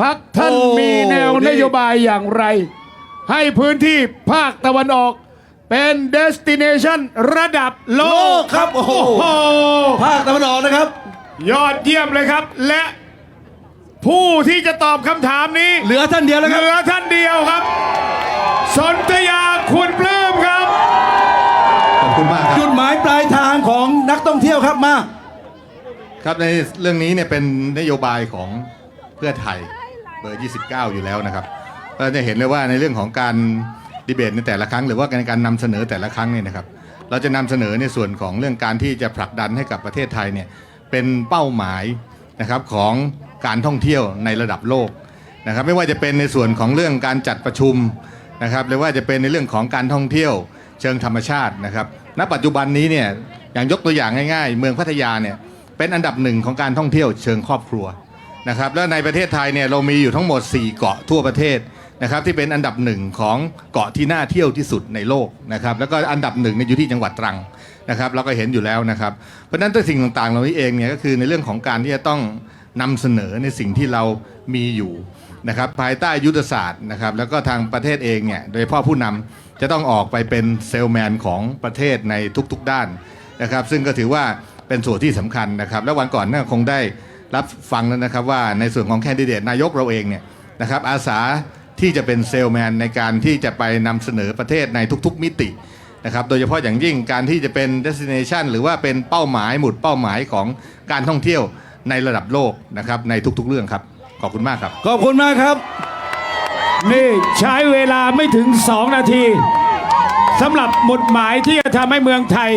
พักท่านโอ้มีแนวนี่นโยบายอย่างไร ให้พื้นที่ภาคตะวันออก เป็นเดสติเนชันระดับโลโลกกครับโอ้โหโอ้โห ภาคตะวันออกนะครับ ยอดเยี่ยมเลยครับ และผู้ที่จะตอบคำถามนี้ เหลือท่านเดียวแล้วเหครับ ลือท่านเดียวครับ สนธยาคุณปลื้มครับ ขอบคุณมากครับ จุดหมายปลายทางของนักท่องเที่ยวครับมา ครับในเรื่องนี้เนี่ยเป็นนโยบายของเพื่อไทยเบอร์ 29 อยู่แล้วนะครับเราจะเห็นเลยว่าในเรื่องของการดีเบตในแต่ละครั้ง หรือว่าในการนำเสนอแต่ละครั้งเนี่ยนะครับ เราจะนำเสนอในส่วนของเรื่องการที่จะผลักดันให้กับประเทศไทยเนี่ยเป็นเป้าหมายนะครับของการท่องเที่ยวในระดับโลกนะครับไม่ว่าจะเป็นในส่วนของเรื่องการจัดประชุมนะครับหรือว่าจะเป็นในเรื่องของการท่องเที่ยวเชิงธรรมชาตินะครับณปัจจุบันนี้เนี่ยอย่างยกตัวอย่างง่าย ๆ เมืองพัทยาเนี่ยเป็นอันดับหนึ่งของการท่องเที่ยวเชิงครอบครัว นะครับแล้วในประเทศไทยเนี่ยเรามีอยู่ทั้งหมด 4 เกาะทั่วประเทศนะครับที่เป็นอันดับหนึ่งของเกาะที่น่าเที่ยวที่สุดในโลกนะครับแล้วก็อันดับหนึ่งเนี่ยอยู่ที่จังหวัดตรังนะครับเราก็เห็นอยู่แล้วนะครับเพราะฉะนั้นตัวสิ่งต่างๆเหล่านี้เองเนี่ยก็คือในเรื่องของการที่จะต้องนำเสนอในสิ่งที่เรามีอยู่นะครับภายใต้ยุทธศาสตร์นะครับแล้วก็ทางประเทศเองเนี่ยโดยเฉพาะผู้นำจะต้องออกไปเป็นเซลแมนของประเทศในทุกๆด้านนะครับซึ่งก็ถือว่าเป็นส่วนที่สำคัญนะครับ และวันก่อนน่าคงได้ รับฟังแล้วนะครับว่าในส่วนของแคนดิเดตนายกเราเองเนี่ยนะครับอาสาที่จะเป็นเซลแมนในการที่จะไปนำเสนอประเทศในทุกๆมิตินะครับโดยเฉพาะอย่างยิ่งการที่จะเป็น destination หรือว่าเป็นเป้าหมายหมุดเป้าหมายของการท่องเที่ยวในระดับโลกนะครับในทุกๆเรื่องครับ ขอบคุณมากครับ ขอบคุณมากครับ นี่ใช้เวลาไม่ถึง 2 นาทีสำหรับหมุดหมายที่จะทำให้เมืองไทย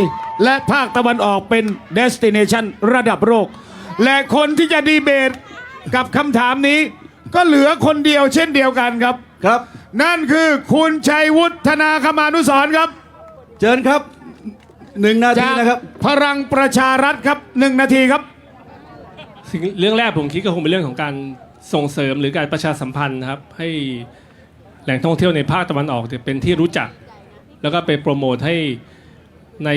และภาคตะวันออกเป็นเดสติเนชันระดับโลก และคนที่จะดีเบตกับคำถามนี้ ก็เหลือคนเดียวเช่นเดียวกันครับ ครับ นั่นคือคุณชัยวุฒนาคมานุสรณ์ครับ เชิญครับหนึ่งนาทีจากนะครับ พลังประชารัฐครับหนึ่งนาทีครับ สิ่งเรื่องแรกผมคิดก็คงเป็นเรื่องของการส่งเสริมหรือการประชาสัมพันธ์นะครับ ให้แหล่งท่องเที่ยวในภาคตะวันออกเนี่ยเป็นที่รู้จัก แล้วก็ไปโปรโมทให้ใน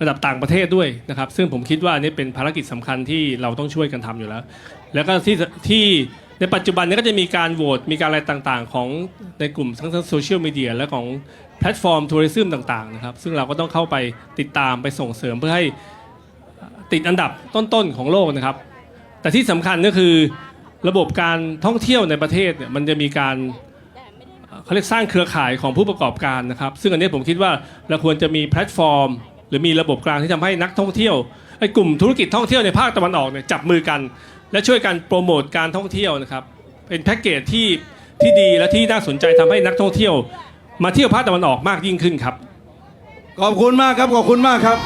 ระดับต่างประเทศด้วยนะครับ ซึ่งผมคิดว่าอันนี้เป็นภารกิจสำคัญที่เราต้องช่วยกันทำอยู่แล้ว แล้วก็ที่ที่ในปัจจุบันนี้ก็จะมีการโหวตมีการอะไรต่างๆ ของในกลุ่มทั้งโซเชียลมีเดียและของแพลตฟอร์มทัวริซึมต่างๆนะครับซึ่งเราก็ต้องเข้าไปติดตามไปส่งเสริมเพื่อให้ติดอันดับต้นๆของโลกนะครับ แต่ที่สำคัญก็คือระบบการท่องเที่ยวในประเทศเนี่ยมันจะมีการเขาเรียกสร้างเครือข่ายของผู้ประกอบการนะครับ ซึ่งอันนี้ผมคิดว่าเราควรจะมีแพลตฟอร์ม หรือมีระบบกลางที่ทำให้นักท่องเที่ยวไอ้กลุ่มธุรกิจท่องเที่ยวในภาคตะวันออกเนี่ยจับมือกัน และช่วยกันโปรโมทการท่องเที่ยวนะครับเป็นแพ็กเกจที่ที่ดีและที่น่าสนใจทำให้นักท่องเที่ยว มาเที่ยวภาคตะวันออกมากยิ่งขึ้นครับ ขอบคุณมากครับขอบคุณมากครับ